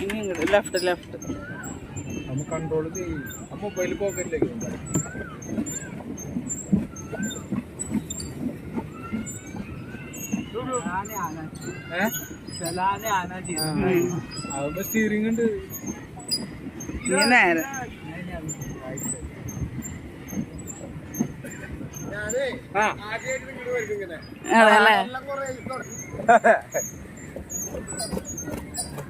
ഇനി ഇങ്ങോട്ട് left left നമ്മ കൺട്രോൾ ചെയ്യും മൊബൈൽ പോക്കറ്റിലേക്ക് അതൊക്കെ സ്റ്റീറിംഗ് ഉണ്ട്. ഇനി നേരെ. ആ.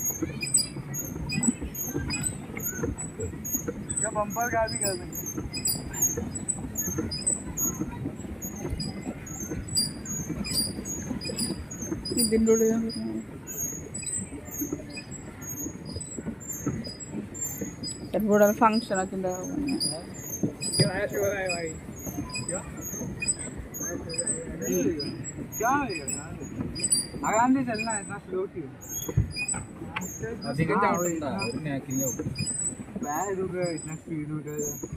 ഏയ് ആ ആ ലിവർ ലിവർ തിരിച്ചിടാൻ അധികം വേണ്ട നേരെ ബ്രേക്കിംഗ് ഇതിന്റെ ഉള്ളിൽ ചിലപ്പോൾ ഇവിടെ ഫങ്ഷൻ ഒക്കെ ഉണ്ടാവും അധികം ചാവണ്ട ഒരു നാക്കിങ്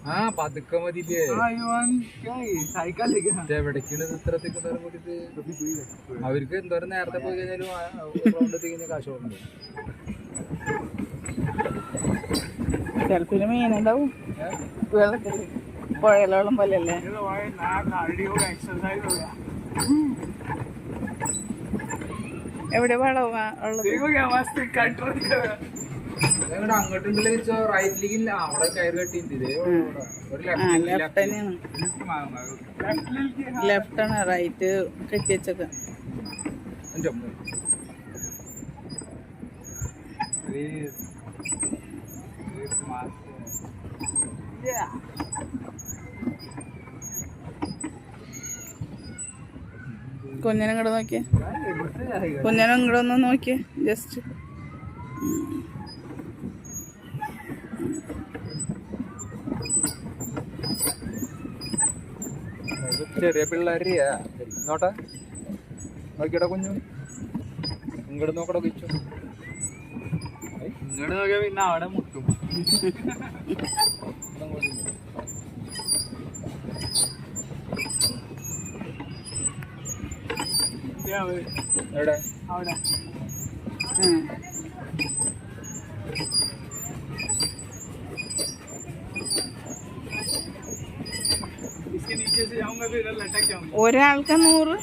ആ പതുക്കെ മതിയില്ലേ? എവിടേക്കാണ് അവർക്ക് എന്തോരം നേരത്തെ പോയി കഴിഞ്ഞാലും റൗണ്ട് കാശ് ചിലപ്പോൾ മീനുണ്ടാവും വെള്ളത്തിൽ. പുഴയിലെ വെള്ളം പോലെയല്ലേ എവിടെ വളവാ ഉള്ളത്? ഞങ്ങളുടെ അങ്ങോട്ടുണ്ടല്ലോ വെച്ചോ റൈറ്റിലേക്ക് ഇല്ല. അവിടെ കയറ് കെട്ടിണ്ട് ഇതേ ഉള്ളൂ ഇവിടെ. ഒരു ആ ലെഫ്റ്റ് ലെഫ്റ്റ് തന്നെയാണ്. ലെഫ്റ്റ് ആണ് റൈറ്റ് കെട്ടിവെച്ചൊക്കെ അമ്മ. കുഞ്ഞനും കൂടെ നോക്കിയേ. കുഞ്ഞനും കൂടെ ഒന്ന് നോക്കിയേ ജസ്റ്റ് ചെറിയ പിള്ളേരെയാ നോട്ടെ നോക്കിയടാ കുഞ്ഞു. ഇങ്ങോട്ട് നോക്കടാ കുച്ചു. ഇങ്ങോട്ട് നോക്കിയാ പിന്നെ അവിടെ മുട്ടും. എവിടെ? അവിടെ. ഒരാൾക്ക് നൂറ്.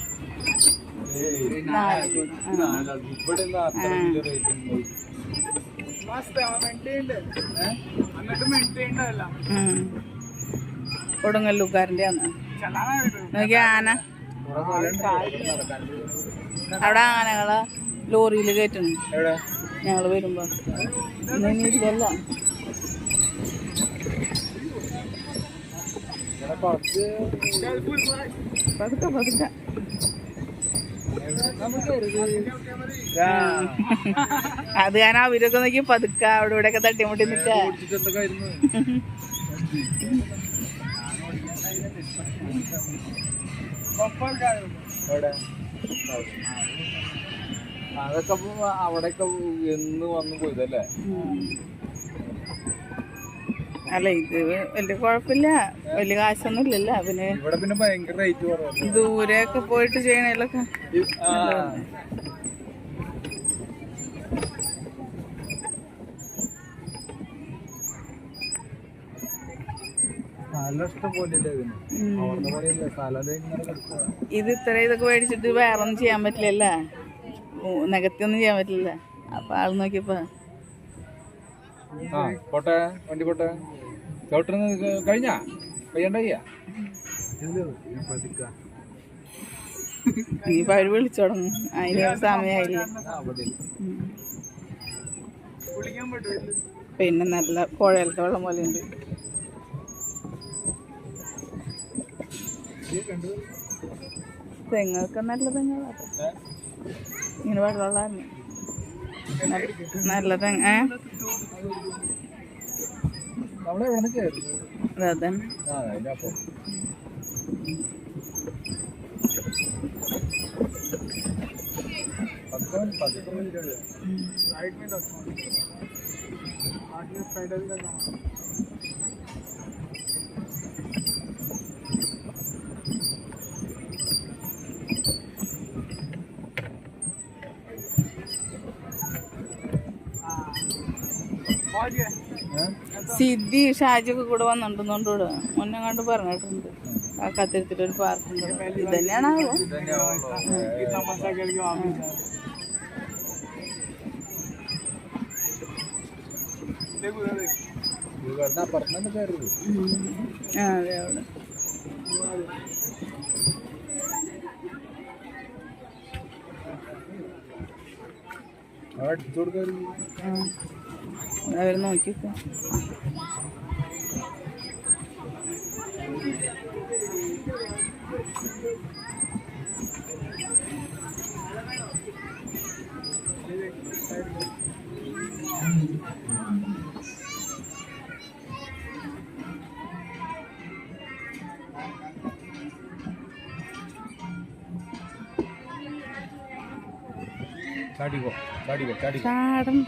കൊടുങ്ങല്ലൂക്കാരന്റെ ആണ് നോക്കി ആന. അവിടെ ആനകൾ ലോറിയിൽ കയറ്റുന്നു. ഞങ്ങൾ വരുമ്പോൾ കുറച്ച് പതുക്കെ പതുക്കെ. അത് ഞാൻ അവരൊക്കെ നോക്കി പതുക്ക അവിടെ ഇവിടെ ഒക്കെ തട്ടിമുട്ടി നിൽക്ക. അതൊക്കെ അവിടെയൊക്കെ എന്ന് വന്നു പോയതല്ലേ? അല്ല ഇത് വലിയ കുഴപ്പമില്ല. വലിയ കാശൊന്നും ഇല്ലല്ലോ. പിന്നെ ഇവിടെ പിന്നെ ഭയങ്കര റേറ്റ് കുറവല്ലേ? ദൂരെയൊക്കെ പോയിട്ട് ചെയ്യണേലൊക്കെ ഇത് ഇത്ര ഇതൊക്കെ മേടിച്ചിട്ട് വേറെ ഒന്നും ചെയ്യാൻ പറ്റില്ലല്ല? നികത്തിയൊന്നും ചെയ്യാൻ പറ്റില്ല. അപ്പൊ ആൾ നോക്കിയപ്പോ ആ പോട്ടെ വണ്ടി പോട്ടെ. ചവിട്ടുന്ന കഴിഞ്ഞാ? കയ്യണ്ടയ്യ ഇനിയിപ്പോ അവർ വിളിച്ചോടങ്ങും അതിന് സമയമായില്ല പിന്നെ നല്ല പുഴയിലത്തെ വെള്ളം പോലെ ഉണ്ട്. തെങ്ങൊക്കെ നല്ല തെങ്ങാണ് ഇങ്ങനെ വെള്ളമുള്ളതാണ് നല്ല തെങ്ങ് ഏ നമ്മളെ എവിടെ നിന്ന് കയറി അതന്നെ ആ അതിന്റെ അപ്പം പതുക്കെ പതുക്കെ വന്നിട്ടുണ്ട്. राइट में रखो आठ में पैडल का काम സിദ്ധി ഷാജിയൊക്കെ കൂടെ വന്നിട്ടുണ്ടോണ്ട് കൂടെ മുന്നേ കണ്ട് പറഞ്ഞിട്ടുണ്ട്. ആ കത്തിരത്തിലൊരു പാർക്കുണ്ട്. ഇത് തന്നെയാണോ അതെ അവിടെ. അവർ നോക്കിക്കോ ചാടിക്കോ ചാടിക്കോ ചാടിക്കോ. ചാടണ്ട.